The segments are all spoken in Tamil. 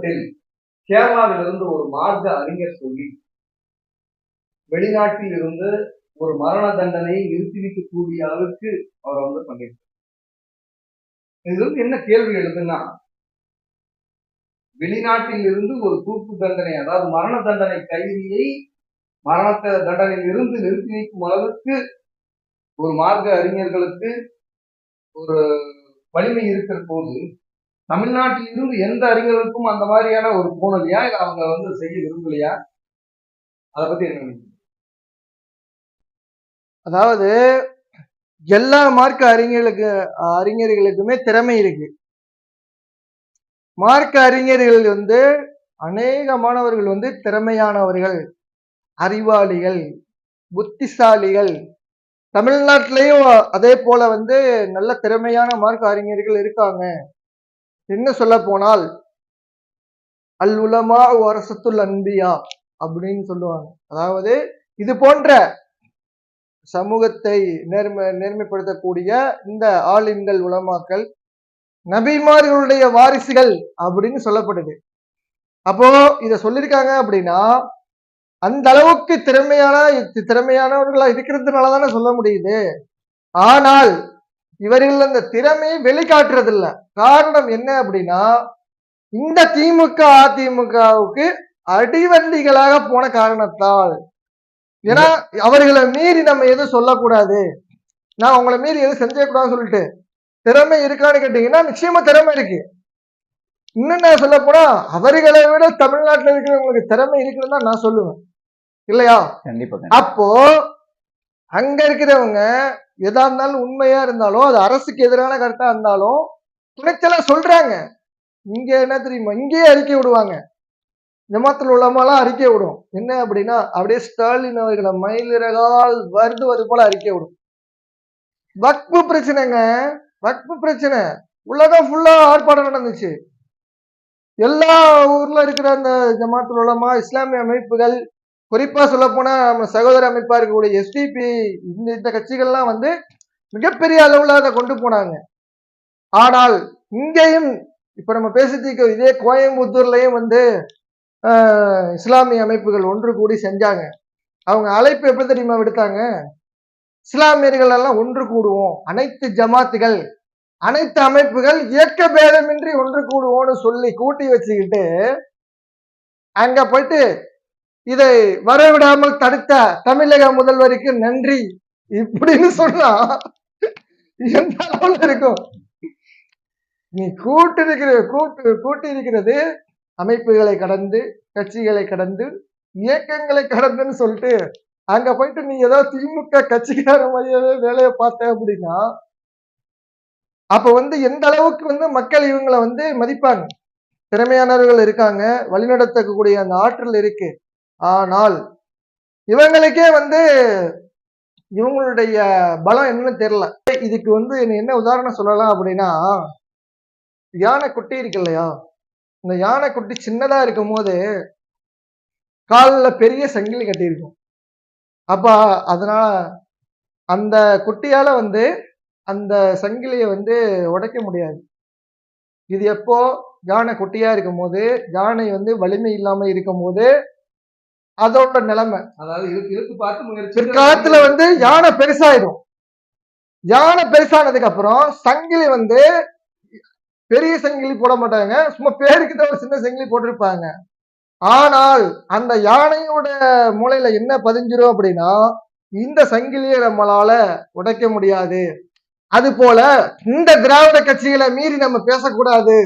சமீபத்தில் கேரளாவிலிருந்து ஒரு மார்க்க அறிஞர் சொல்லி வெளிநாட்டில் இருந்து ஒரு மரண தண்டனையை நிறுத்தி வைக்கக்கூடிய அளவுக்கு அவரை வந்து பண்ணியிருக்கார். இது வந்து என்ன கேள்வி எழுதுன்னா வெளிநாட்டில் இருந்து ஒரு தூக்கு தண்டனை அதாவது மரண தண்டனை கைதியை மரண தண்டனையில் இருந்து நிறுத்தி வைக்கும் அளவுக்கு ஒரு மார்க்க அறிஞர்களுக்கு ஒரு வலிமை இருக்கிற போது தமிழ்நாட்டிலிருந்து எந்த அறிஞர்களுக்கும் அந்த மாதிரியான ஒரு போனலையா இல்லை அவங்க வந்து செய்ய விரும்பலையா? அதை பத்தி என்ன நினைக்கிறீங்க? அதாவது எல்லா மார்க்க அறிஞர்களுக்கு அறிஞர்களுக்குமே திறமை இருக்கு. மார்க்க அறிஞர்கள் வந்து அநேக மாணவர்கள் வந்து திறமையானவர்கள் அறிவாளிகள் புத்திசாலிகள். தமிழ்நாட்டிலையும் அதே போல வந்து நல்ல திறமையான மார்க்க அறிஞர்கள் இருக்காங்க. என்ன சொல்ல போனால் அல் உலமா அரசத்துல் அன்பியா அப்படின்னு சொல்லுவாங்க. அதாவது இது போன்ற சமூகத்தை நேர்மை நேர்மைப்படுத்தக்கூடிய இந்த ஆளின்கள் உலமாக்கள் நபிமார்களுடைய வாரிசுகள் அப்படின்னு சொல்லப்படுது. அப்போ இத சொல்லியிருக்காங்க அப்படின்னா அந்த அளவுக்கு திறமையான திறமையானவர்களா இருக்கிறதுனால தானே சொல்ல முடியுது. ஆனால் இவர்கள் அந்த திறமையை வெளிக்காட்டுறது இல்ல காரணம் என்ன அப்படின்னா இந்த திமுக அதிமுகவுக்கு அடிவண்டிகளாக போன காரணத்தால். ஏன்னா அவர்களை மீறி நம்ம எதுவும் சொல்லக்கூடாது. நான் உங்களை மீறி எதுவும் செஞ்சக்கூடாதுன்னு சொல்லிட்டு திறமை இருக்கான்னு கேட்டீங்கன்னா நிச்சயமா திறமை இருக்கு. இன்னும் நான் சொல்ல போனா அவர்களை விட தமிழ்நாட்டுல இருக்கிறவங்களுக்கு திறமை இருக்குன்னு தான் நான் சொல்லுவேன். இல்லையா? கண்டிப்பா. அப்போ அங்க இருக்கிறவங்க எதா இருந்தாலும் உண்மையா இருந்தாலும் அது அரசுக்கு எதிரான கருத்தா இருந்தாலும் துணைச்சலா சொல்றாங்க. இங்க என்ன தெரியுமா? இங்கேயே அறிக்கை விடுவாங்க. ஜமாத்தில் உள்ளமாலாம் அறிக்கை விடும். என்ன அப்படின்னா அப்படியே ஸ்டாலின் அவர்களை மயிலிறகால் வருதுவது போல அறிக்கை விடும். வக்பு பிரச்சனைங்க. வக்பு பிரச்சனை. உலகம் ஃபுல்லா ஆர்ப்பாட்டம் நடந்துச்சு. எல்லா ஊர்ல இருக்கிற அந்த ஜமாத்தில் உள்ளமா இஸ்லாமிய அமைப்புகள் குறிப்பா சொல்ல போனா நம்ம சகோதர அமைப்பா இருக்கக்கூடிய எஸ்டிபி இந்த இந்த கட்சிகள்லாம் வந்து மிகப்பெரிய அளவுல அதை கொண்டு போனாங்க. ஆனால் இங்கேயும் இப்ப நம்ம பேசிட்டு இதே கோயம்புத்தூர்லயும் வந்து இஸ்லாமிய அமைப்புகள் ஒன்று கூடி செஞ்சாங்க. அவங்க அழைப்பு எப்படி தெரியுமா விடுத்தாங்க? இஸ்லாமியர்கள் எல்லாம் ஒன்று கூடுவோம். அனைத்து ஜமாத்துகள் அனைத்து அமைப்புகள் இயக்க பேதமின்றி ஒன்று கூடுவோம்னு சொல்லி கூட்டி வச்சுக்கிட்டு அங்க போயிட்டு இதை வரவிடாமல் தடுத்த தமிழக முதல்வருக்கு நன்றி. இப்படின்னு சொன்னா எந்த அளவுல இருக்கும்? நீ கூட்டு இருக்கிற கூட்டு கூட்டி இருக்கிறது அமைப்புகளை கடந்து கட்சிகளை கடந்து இயக்கங்களை கடந்துன்னு சொல்லிட்டு அங்க போயிட்டு நீ ஏதோ திமுக கட்சிக்கார மாதிரியாவே வேலையை பார்த்த அப்படின்னா அப்ப வந்து எந்த அளவுக்கு வந்து மக்கள் இவங்களை வந்து மதிப்பாங்க? திறமையானவர்கள் இருக்காங்க வழிநடத்தக்கூடிய அந்த ஆற்றல் இருக்கு. ஆனால் இவங்களுக்கே வந்து இவங்களுடைய பலம் என்னன்னு தெரியல. இதுக்கு வந்து என்ன- என்ன உதாரணம் சொல்லலாம் அப்படின்னா யானை குட்டி இருக்கு இல்லையா? இந்த யானை குட்டி சின்னதா இருக்கும் போது காலில் பெரிய சங்கிலி கட்டியிருக்கும். அப்போ அதனால அந்த குட்டியால வந்து அந்த சங்கிலியை வந்து உடைக்க முடியாது. இது எப்போ? யானை குட்டியா இருக்கும் போது யானை வந்து வலிமை இல்லாமல் இருக்கும் போது அதோட நிலைமை. அதாவது இழுத்து இழுத்து பார்த்து முயற்சி பிற்காலத்துல வந்து யானை பெருசாயிடும். யானை பெருசானதுக்கு அப்புறம் சங்கிலி வந்து பெரிய சங்கிலி போட மாட்டாங்க. சும்மா பேருக்கு தான் ஒரு சின்ன சங்கிலி போட்டிருப்பாங்க. ஆனால் அந்த யானையோட மூளையில என்ன பதிஞ்சிரும் அப்படின்னா இந்த சங்கிலியை நம்மளால உடைக்க முடியாது. அது போல இந்த திராவிட கட்சிகளை மீறி நம்ம பேசக்கூடாது.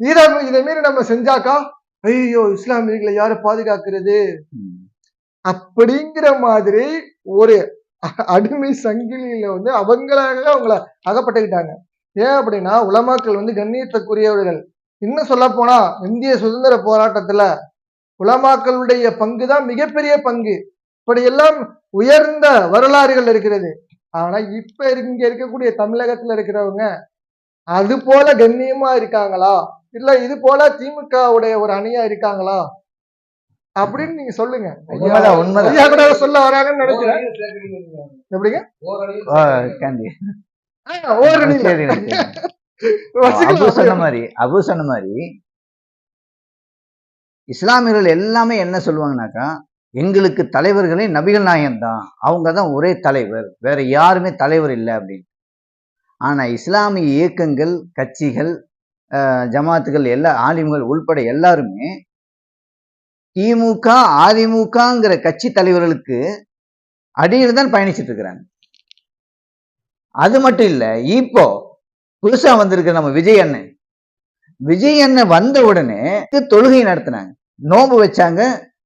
இதை இதை மீறி நம்ம செஞ்சாக்கா ஐயோ இஸ்லாமியர்களை யாரு பாதுகாக்கிறது. அப்படிங்கிற மாதிரி ஒரு அடிமை சங்கிலியில வந்து அவங்களாக அவங்கள அகப்பட்டுக்கிட்டாங்க. ஏன் அப்படின்னா உலமாக்கள் வந்து கண்ணியத்துக்குரியவர்கள். இன்னும் சொல்ல போனா இந்திய சுதந்திர போராட்டத்துல உலமாக்களுடைய பங்கு தான் மிகப்பெரிய பங்கு. இப்படியெல்லாம் உயர்ந்த வரலாறுகள் இருக்கிறது. ஆனா இப்ப இங்க இருக்கக்கூடிய தமிழகத்துல இருக்கிறவங்க அது போல கண்ணியமா இருக்காங்களா? இல்ல இது போல திமுகவுடைய ஒரு அணியா இருக்காங்களா? அப்படின்னு நீங்க சொல்லுங்க. ஐயா கூட சொல்ல வராங்கன்னு நினைக்கிறேன். எப்படிங்க? சொன்ன மாதிரி அபு சொன்ன மாதிரி இஸ்லாமியர்கள் எல்லாமே என்ன சொல்லுவாங்கனாக்கா எங்களுக்கு தலைவர்களே நபிகள் நாயகம் தான். அவங்க தான் ஒரே தலைவர். வேற யாருமே தலைவர் இல்லை அப்படின்னு. ஆனா இஸ்லாமிய இயக்கங்கள் கட்சிகள் ஜமாத்துகள் எல்லா ஆலிம்கள் உள்பட எல்லாருமே திமுக அதிமுகங்கிற கட்சி தலைவர்களுக்கு அடியில் தான் பயணிச்சிட்டு இருக்கிறாங்க. அது மட்டும் இல்ல இப்போ புதுசா வந்திருக்கிற நம்ம விஜய் அண்ணன். விஜய் அண்ணன் வந்த உடனே தொழுகை நடத்தினாங்க. நோன்பு வச்சாங்க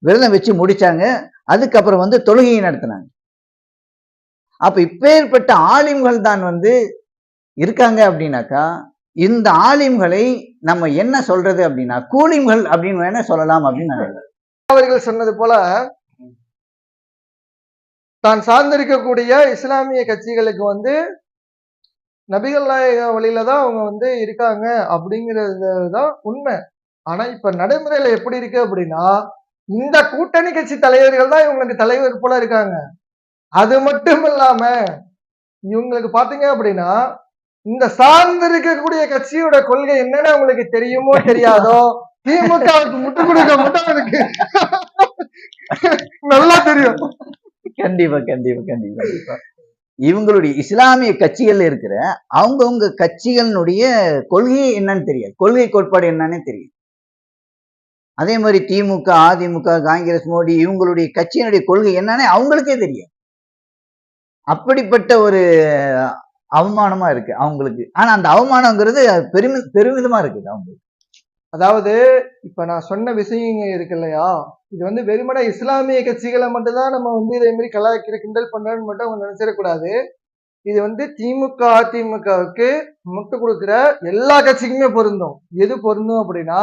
விரதம் வச்சு முடிச்சாங்க அதுக்கப்புறம் வந்து தொழுகையை நடத்தினாங்க. அப்ப இப்பேற்பட்ட ஆலிம்கள் தான் வந்து இருக்காங்க அப்படின்னாக்கா இந்த ஆலிம்களை நம்ம என்ன சொல்றது அப்படின்னா கூலிம்கள் அப்படின்னு வேணா சொல்லலாம் அப்படின்னு அவர்கள் சொன்னது போல தான் சார்ந்திருக்கக்கூடிய இஸ்லாமிய கட்சிகளுக்கு வந்து நபிகள் நாயக வழியில தான் அவங்க வந்து இருக்காங்க அப்படிங்கிறது தான் உண்மை. ஆனா இப்ப நடைமுறையில எப்படி இருக்கு அப்படின்னா இந்த கூட்டணி கட்சி தலைவர்கள் தான் இவங்களுக்கு தலைவர் போல இருக்காங்க. அது மட்டும் இல்லாம இவங்களுக்கு பாத்தீங்க அப்படின்னா இந்த சார்ந்து இருக்கக்கூடிய கட்சியோட கொள்கை என்னன்னு உங்களுக்கு தெரியுமோ தெரியாதோ? திமுகவுக்கு முட்டு கொடுக்க மட்டும் எனக்கு. நல்லா தெரியும். கண்டிப்பா கண்டிப்பா கண்டிப்பா. கண்டிப்பா இவங்களுடைய இஸ்லாமிய கட்சிகள்ல இருக்கிற அவங்கவுங்க கட்சிகளினுடைய கொள்கை என்னன்னு தெரியாது. கொள்கை கோட்பாடு என்னன்னே தெரியும் அதே மாதிரி திமுக அதிமுக காங்கிரஸ் மோடி இவங்களுடைய கட்சியினுடைய கொள்கை என்னன்னே அவங்களுக்கே தெரியும் அப்படிப்பட்ட ஒரு அவமானமா இருக்கு அவங்களுக்கு. ஆனா அந்த அவமானங்கிறது பெருமி பெருமிதமா இருக்குது அவங்களுக்கு. அதாவது இப்ப நான் சொன்ன விஷயங்க இருக்கு இல்லையா? இது வந்து வெறுமனே இஸ்லாமிய கட்சிகளை மட்டும்தான் நம்ம வந்து இதே மாதிரி கலாய்க்கிற கிண்டல் பண்றோம்னு மட்டும் அவங்க நினைச்சிடக்கூடாது. இது வந்து திமுக அதிமுகவுக்கு முட்டு கொடுக்கிற எல்லா கட்சிக்குமே பொருந்தும். எது பொருந்தும் அப்படின்னா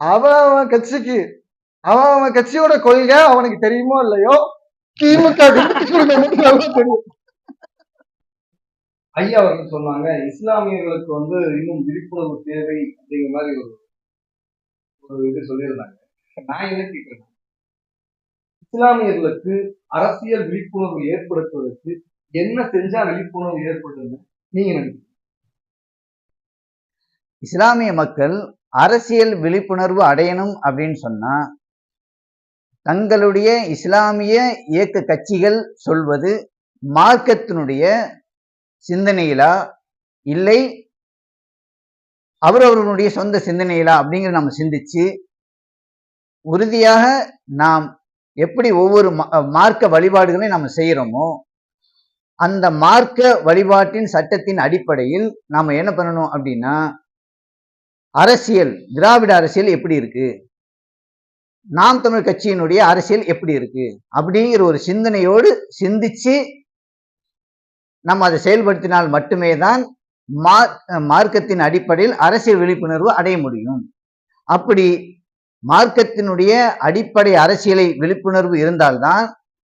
அவன் அவன் கட்சிக்கு அவன் அவன் கட்சியோட கொள்கை அவனுக்கு தெரியுமோ இல்லையோ திமுக தெரியும். ஐயா அவர்கள் சொன்னாங்க இஸ்லாமியர்களுக்கு வந்து இன்னும் விழிப்புணர்வு தேவை அப்படிங்கிற மாதிரி ஒரு ஒரு இது சொல்லியிருந்தாங்க. நான் என்ன கேட்கிறேன் இஸ்லாமியர்களுக்கு அரசியல் விழிப்புணர்வு ஏற்படுத்துவதற்கு என்ன செஞ்சா விழிப்புணர்வு ஏற்படுதுன்னு நீங்க நினைக்கிறீங்க? இஸ்லாமிய மக்கள் அரசியல் விழிப்புணர்வு அடையணும் அப்படின்னு சொன்னா தங்களுடைய இஸ்லாமிய இயக்க கட்சிகள் சொல்வது மார்க்கத்தினுடைய சிந்தனையிலா? இல்லை. அவரவர்களுடைய சொந்த சிந்தனையிலா? அப்படிங்கிற நம்ம சிந்திச்சு உறுதியாக நாம் எப்படி ஒவ்வொரு மார்க்க வழிபாடுகளையும் நம்ம செய்யறோமோ அந்த மார்க்க வழிபாட்டின் சட்டத்தின் அடிப்படையில் நாம என்ன பண்ணணும் அப்படின்னா அரசியல் திராவிட அரசியல் எப்படி இருக்கு? நாம் தமிழ் கட்சியினுடைய அரசியல் எப்படி இருக்கு? அப்படிங்கிற ஒரு சிந்தனையோடு சிந்திச்சு நம்ம அதை செயல்படுத்தினால் மட்டுமே தான் மார்- மார்க்கத்தின் அடிப்படையில் அரசியல் விழிப்புணர்வு அடைய முடியும். அப்படி மார்க்கத்தினுடைய அடிப்படை அரசியலை விழிப்புணர்வு இருந்தால்தான்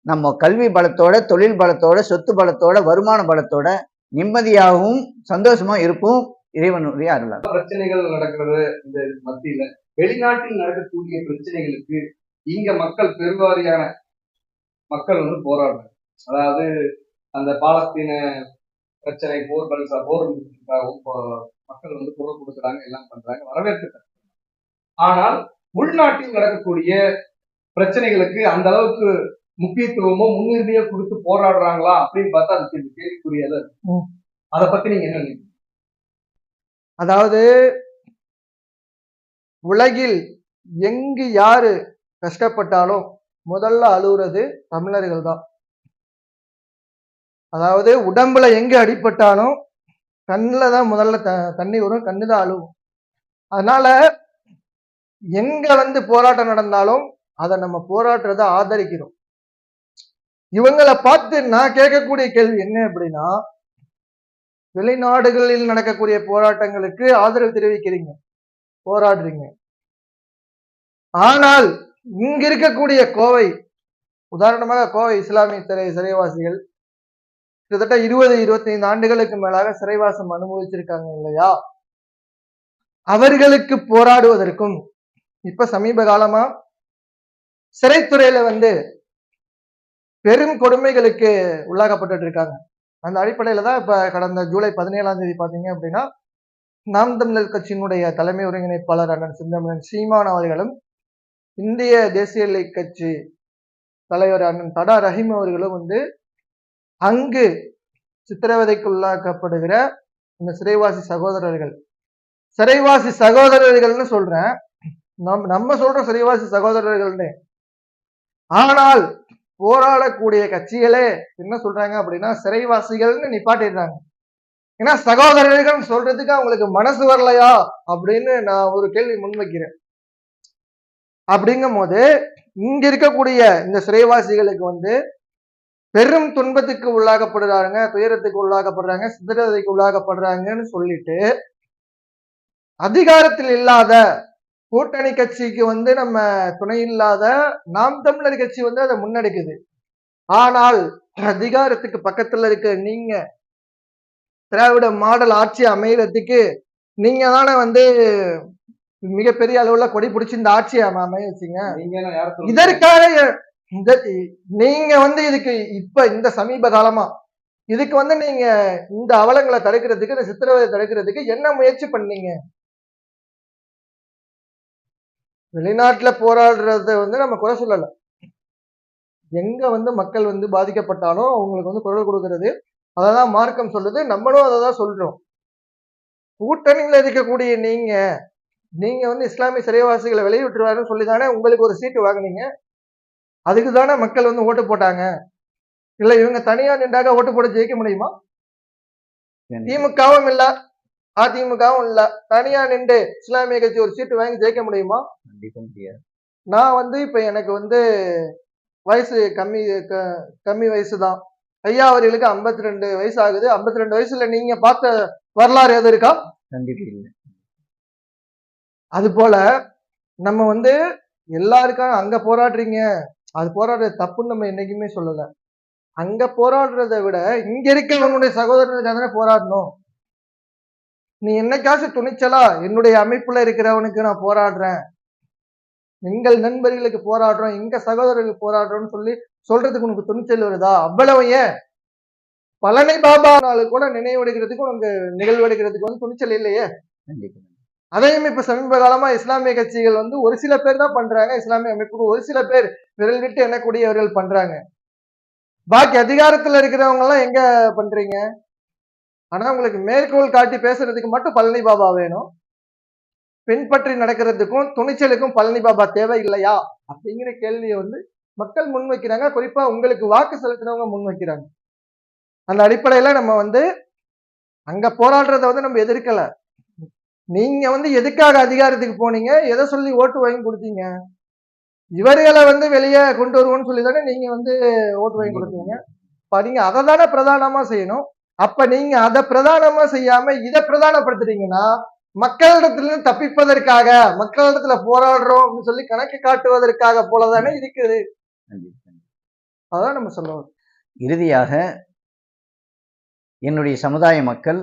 நம்ம கல்வி பலத்தோட தொழில் பலத்தோட சொத்து பலத்தோட வருமான பலத்தோட நிம்மதியாகவும் சந்தோஷமா இருப்போம் இறைவனுடைய அருளால். பிரச்சனைகள் நடக்கிறது இந்த மத்தியில. வெளிநாட்டில் நடக்கக்கூடிய பிரச்சனைகளுக்கு இங்க மக்கள் பெருவாரியான மக்கள் வந்து போராடுறாங்க. அதாவது அந்த பாலஸ்தீன பிரச்சனை போர் பரிசா போர் மக்கள் வந்து குரல் கொடுக்குறாங்க எல்லாம் பண்றாங்க வரவேற்க ஆனால் உள்நாட்டில் நடக்கக்கூடிய பிரச்சனைகளுக்கு அந்த அளவுக்கு முக்கியத்துவமோ முன்னுரிமையோ கொடுத்து போராடுறாங்களா அப்படின்னு பார்த்தா அது கேள்விக்குரியதா. அதை பத்தி நீங்க என்ன நினைக்கிறீங்க? அதாவது உலகில் எங்கு யாரு கஷ்டப்பட்டாலும் முதல்ல அழுகுறது தமிழர்கள் தான் அதாவது உடம்புல எங்க அடிபட்டாலும் கண்ணில் தான் முதல்ல த தண்ணி வரும் கண்ணு தான் அழுவும். அதனால எங்க வந்து போராட்டம் நடந்தாலும் அதை நம்ம போராட்டுறதை ஆதரிக்கிறோம். இவங்களை பார்த்து நான் கேட்கக்கூடிய கேள்வி என்ன அப்படின்னா வெளிநாடுகளில் நடக்கக்கூடிய போராட்டங்களுக்கு ஆதரவு தெரிவிக்கிறீங்க போராடுறீங்க. ஆனால் இங்க இருக்கக்கூடிய கோவை உதாரணமாக கோவை இஸ்லாமிய சிறை சிறைவாசிகள் கிட்டத்தட்ட இருபது இருபத்தைந்து ஆண்டுகளுக்கு மேலாக சிறைவாசம் அனுபவிச்சிருக்காங்க இல்லையா? அவர்களுக்கு போராடுவதற்கும் இப்ப சமீப காலமா சிறைத்துறையில வந்து பெரும் கொடுமைகளுக்கு உள்ளாக்கப்பட்டு இருக்காங்க அந்த அடிப்படையில தான் இப்ப கடந்த ஜூலை பதினேழாம் தேதி பாத்தீங்க அப்படின்னா நாம் தமிழர் கட்சியினுடைய தலைமை ஒருங்கிணைப்பாளர் அண்ணன் சிந்தமிழன் சீமான் அவர்களும் இந்திய தேசிய கட்சி தலைவர் அண்ணன் தடா ரஹீம் அவர்களும் வந்து அங்கு சித்திரவதைக்குள்ளாக்கப்படுகிற இந்த சிறைவாசி சகோதரர்கள். சிறைவாசி சகோதரர்கள்னு சொல்றேன். நம் நம்ம சொல்ற சிறைவாசி சகோதரர்கள்னு. ஆனால் போராடக்கூடிய கட்சிகளே என்ன சொல்றாங்க அப்படின்னா சிறைவாசிகள்னு நிப்பாட்டிடுறாங்க. ஏன்னா சகோதரர்கள் சொல்றதுக்கு அவங்களுக்கு மனசு வரலையா அப்படின்னு நான் ஒரு கேள்வி முன்வைக்கிறேன். அப்படிங்கும் போது இங்க இருக்கக்கூடிய இந்த சிறைவாசிகளுக்கு வந்து பெரும் துன்பத்துக்கு உள்ளாக்கப்படுறாங்க துயரத்துக்கு உள்ளாக்கப்படுறாங்க சித்திரதைக்கு உள்ளாக்கப்படுறாங்கன்னு சொல்லிட்டு அதிகாரத்தில் இல்லாத கூட்டணி கட்சிக்கு வந்து நம்ம துணை இல்லாத நாம் தமிழர் கட்சி வந்து அதை முன்னெடுக்குது ஆனால் அதிகாரத்துக்கு பக்கத்துல இருக்க நீங்க திராவிட மாடல் ஆட்சி அமையறதுக்கு நீங்க தானே வந்து மிகப்பெரிய அளவுல கொடி பிடிச்சி இந்த ஆட்சியை அம- அமைய வச்சீங்க? இதற்காக இந்த நீங்க வந்து இதுக்கு இப்ப இந்த சமீப காலமா இதுக்கு வந்து நீங்க இந்த அவலங்களை தடுக்கிறதுக்கு இந்த சித்திரவதை தடுக்கிறதுக்கு என்ன முயற்சி பண்ணீங்க? வெளிநாட்டுல போராடுறத வந்து நம்ம குறை சொல்லல. எங்க வந்து மக்கள் வந்து பாதிக்கப்பட்டாலும் அவங்களுக்கு வந்து குரல் கொடுக்கறது அததான் மார்க்கம் சொல்லுது நம்மளும் அதை தான் சொல்றோம். கூட்டணியில இருக்கக்கூடிய நீங்க நீங்க வந்து இஸ்லாமிய சிறைவாசிகளை வெளியிட்டுருவாருன்னு சொல்லி தானே உங்களுக்கு ஒரு சீட்டு வாங்குனீங்க? அதுக்கு தானே மக்கள் வந்து ஓட்டு போட்டாங்க? இல்ல இவங்க தனியா நின்றாக ஓட்டு போட ஜெயிக்க முடியுமா? திமுகவும் இல்ல அதிமுகவும் இல்ல தனியா நின்று இஸ்லாமிய கட்சி ஒரு சீட்டு வாங்கி ஜெயிக்க முடியுமா? கண்டிப்பா முடியாது. நான் வந்து இப்ப எனக்கு வந்து வயசு கம்மி கம்மி வயசு தான் ஐயா அவர்களுக்கு 52 ரெண்டு வயசு ஆகுது 52 ரெண்டு வயசுல நீங்க பார்த்த வரலாறு எது இருக்கா? கண்டிப்பா இல்லை. அது போல நம்ம வந்து எல்லாருக்கும் அங்க போராடுறீங்க. அது போராடுறது தப்புன்னு நம்ம என்னைக்குமே சொல்லலை. அங்க போராடுறதை விட இங்க இருக்கிறவங்களுடைய சகோதரனுக்காக தானே போராடணும். நீ என்னைக்காச்சும் துணிச்சலா என்னுடைய அமைப்புல இருக்கிறவனுக்கு நான் போராடுறேன். எங்கள் நண்பர்களுக்கு போராடுறோம் எங்க சகோதரர்களுக்கு போராடுறோம்னு சொல்லி சொல்றதுக்கு உனக்கு துணிச்சல் வருதா? அவ்வளவு ஏன்? பழனி பாபா கூட நினைவெடுக்கிறதுக்கு உனக்கு நிகழ்வு எடுக்கிறதுக்கு வந்து துணிச்சல் இல்லையே? கண்டிப்பா. அதையும் இப்ப சமீப காலமா இஸ்லாமிய கட்சிகள் வந்து ஒரு சில பேர் தான் பண்றாங்க. இஸ்லாமிய அமைப்புக்கு ஒரு சில பேர் விரல் விட்டு எண்ணக்கூடியவர்கள் பண்றாங்க. பாக்கி அதிகாரத்துல இருக்கிறவங்க எல்லாம் எங்க பண்றீங்க? ஆனா உங்களுக்கு மேற்கோள் காட்டி பேசுறதுக்கு மட்டும் பழனி பாபா வேணும். பின்பற்றி நடக்கிறதுக்கும் துணிச்சலுக்கும் பழனி பாபா தேவை இல்லையா? அப்படிங்கிற கேள்வியை வந்து மக்கள் முன்வைக்கிறாங்க குறிப்பா உங்களுக்கு வாக்கு செலுத்தினவங்க முன்வைக்கிறாங்க அந்த அடிப்படையில நம்ம வந்து அங்க போராடுறத வந்து நம்ம எதிர்க்கல. நீங்க வந்து எதுக்காக அதிகாரத்துக்கு போனீங்க? எதை சொல்லி ஓட்டு வாங்கி கொடுத்தீங்க? இவர்களை வந்து வெளியே கொண்டு வருவோம்னு சொல்லி தானே நீங்க வந்து ஓட்டு வாங்கி கொடுத்தீங்க. அப்ப நீங்க அதை தானே பிரதானமா செய்யணும். அப்ப நீங்க அதை பிரதானமா செய்யாம இதை பிரதானப்படுத்துறீங்கன்னா மக்களிடத்துல தப்பிப்பதற்காக மக்களிடத்துல போராடுறோம் அப்படின்னு சொல்லி கணக்கு காட்டுவதற்காக போலதானே இருக்குது அதான் நம்ம சொல்லுவோம் இறுதியாக என்னுடைய சமுதாய மக்கள்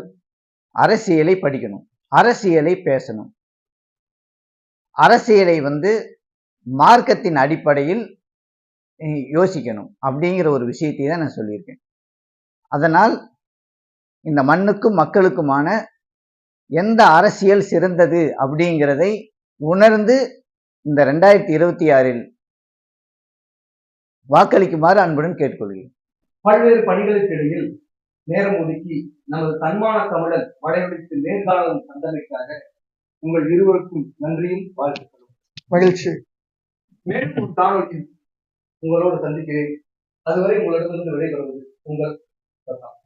அரசியலை படிக்கணும். அரசியலை பேசணும். அரசியலை வந்து மார்க்கத்தின் அடிப்படையில் யோசிக்கணும் அப்படிங்கிற ஒரு விஷயத்தை தான் நான் சொல்லியிருக்கேன். அதனால் இந்த மண்ணுக்கும் மக்களுக்குமான எந்த அரசியல் சிறந்தது அப்படிங்கிறதை உணர்ந்து இந்த ரெண்டாயிரத்தி இருபத்தி ஆறில் வாக்களிக்குமாறு அன்புடன் கேட்டுக்கொள்கிறேன். பல்வேறு பணிகளுக்கு இடையில் நேரம் ஒதுக்கி நமது தன்மான தமிழர் வலையொலிக்கு நேர்காணலும் தந்தமைக்காக உங்கள் இருவருக்கும் நன்றியும் வாழ்த்துக்களும். மகிழ்ச்சி. மேலும் ஒரு காணொலியில் உங்களோடு சந்திக்கிறேன். அதுவரை உங்களிடமிருந்து விடைபெறுவது உங்கள் பிரதாப்.